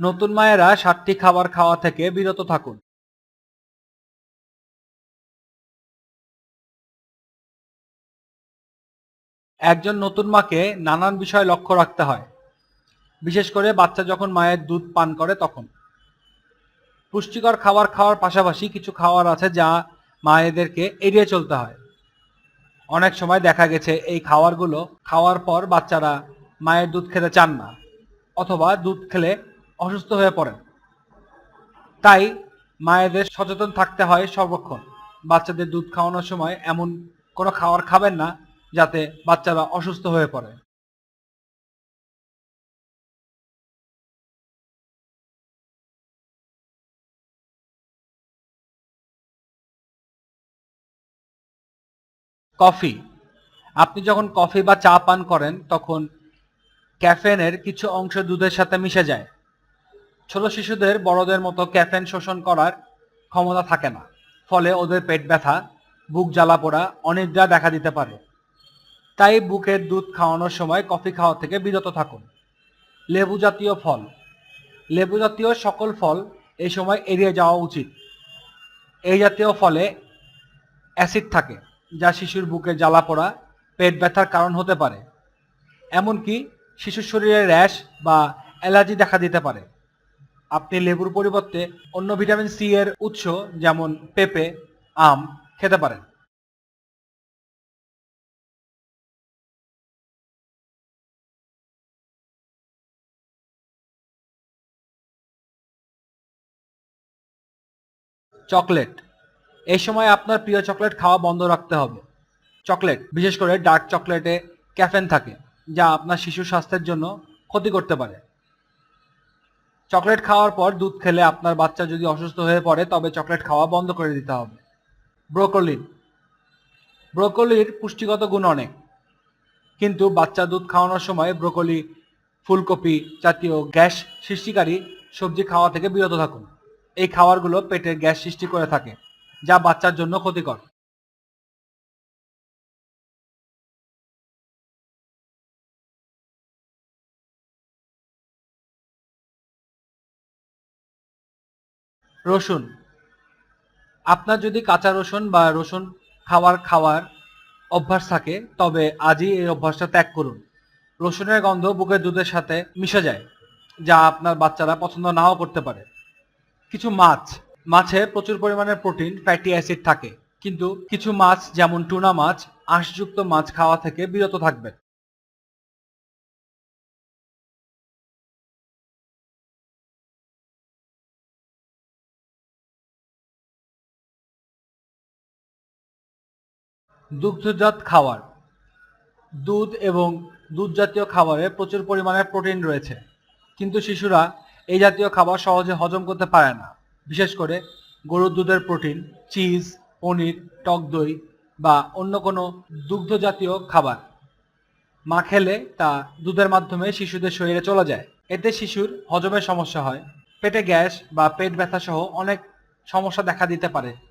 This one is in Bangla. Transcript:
নতুন মায়েরা সাতটি খাবার খাওয়া থেকে বিরত থাকুন। একজন নতুন মাকে নানান বিষয় লক্ষ্য রাখতে হয়। বিশেষ করে বাচ্চা যখন মায়ের দুধ পান করে তখন। পুষ্টিকর খাবার খাওয়ার পাশাপাশি কিছু খাবার আছে যা মায়েদেরকে এড়িয়ে চলতে হয়। অনেক সময় দেখা গেছে এই খাবারগুলো খাওয়ার পর বাচ্চারা মায়ের দুধ খেতে চান না অথবা দুধ খেলে অসুস্থ হয়ে পড়েন। তাই মায়েদের সচেতন থাকতে হয় সর্বক্ষণ। বাচ্চাদের দুধ খাওয়ানোর সময় এমন কোনো খাবার খাবেন না যাতে বাচ্চারা অসুস্থ হয়ে পড়ে। কফি। আপনি যখন কফি বা চা পান করেন, তখন ক্যাফেনের কিছু অংশ দুধের সাথে মিশে যায়। ছোট শিশুদের বড়দের মতো ক্যাফেন শোষণ করার ক্ষমতা থাকে না। ফলে ওদের পেট ব্যথা, বুক জ্বালা পোড়া, অনিদ্রা দেখা দিতে পারে। তাই বুকের দুধ খাওয়ানোর সময় কফি খাওয়া থেকে বিরত থাকুন। লেবু জাতীয় ফল। লেবু জাতীয় সকল ফল এই সময় এড়িয়ে যাওয়া উচিত। এই জাতীয় ফলে অ্যাসিড থাকে, যা শিশুর বুকে জ্বালা পোড়া, পেট ব্যথার কারণ হতে পারে। এমনকি শিশুর শরীরে র্যাশ বা অ্যালার্জি দেখা দিতে পারে। আপনি লেবুর পরিবর্তে অন্য ভিটামিন সি এর উৎস যেমন পেঁপে, আম খেতে পারেন। চকলেট। এই সময় আপনার প্রিয় চকলেট খাওয়া বন্ধ রাখতে হবে। চকলেট, বিশেষ করে ডার্ক চকলেটে ক্যাফেন থাকে, যা আপনার শিশু স্বাস্থ্যের জন্য ক্ষতি করতে পারে। চকলেট খাওয়ার পর দুধ খেলে আপনার বাচ্চা যদি অসুস্থ হয়ে পড়ে, তবে চকলেট খাওয়া বন্ধ করে দিতে হবে। ব্রোকলি। ব্রোকলির পুষ্টিগত গুণ অনেক। কিন্তু বাচ্চা দুধ খাওয়ানোর সময় ব্রোকলি, ফুলকপি জাতীয় গ্যাস সৃষ্টিকারী সবজি খাওয়া থেকে বিরত থাকুন। এই খাবারগুলো পেটের গ্যাস সৃষ্টি করে থাকে, যা বাচ্চার জন্য ক্ষতিকর। রসুন। আপনার যদি কাঁচা রসুন বা রসুন খাওয়ার খাওয়ার অভ্যাস থাকে, তবে আজই এই অভ্যাসটা ত্যাগ করুন। রসুনের গন্ধ বুকের দুধের সাথে মিশে যায়, যা আপনার বাচ্চারা পছন্দ নাও করতে পারে। কিছু মাছ। মাছে প্রচুর পরিমাণে প্রোটিন, ফ্যাটি অ্যাসিড থাকে, কিন্তু কিছু মাছ, যেমন টুনা মাছ, আঁশযুক্ত মাছ খাওয়া থেকে বিরত থাকবেন দুগ্ধজাত খাবার। দুধ এবং দুধ জাতীয় খাবারে প্রচুর পরিমাণে প্রোটিন রয়েছে। কিন্তু শিশুরা এই জাতীয় খাবার সহজে হজম করতে পারে না। বিশেষ করে গরুর দুধের প্রোটিন, চিজ, পনির, টক দই বা অন্য কোনো দুগ্ধ জাতীয় খাবার মা খেলে তা দুধের মাধ্যমে শিশুদের শরীরে চলে যায়। এতে শিশুর হজমের সমস্যা হয়, পেটে গ্যাস বা পেট ব্যথা সহ অনেক সমস্যা দেখা দিতে পারে।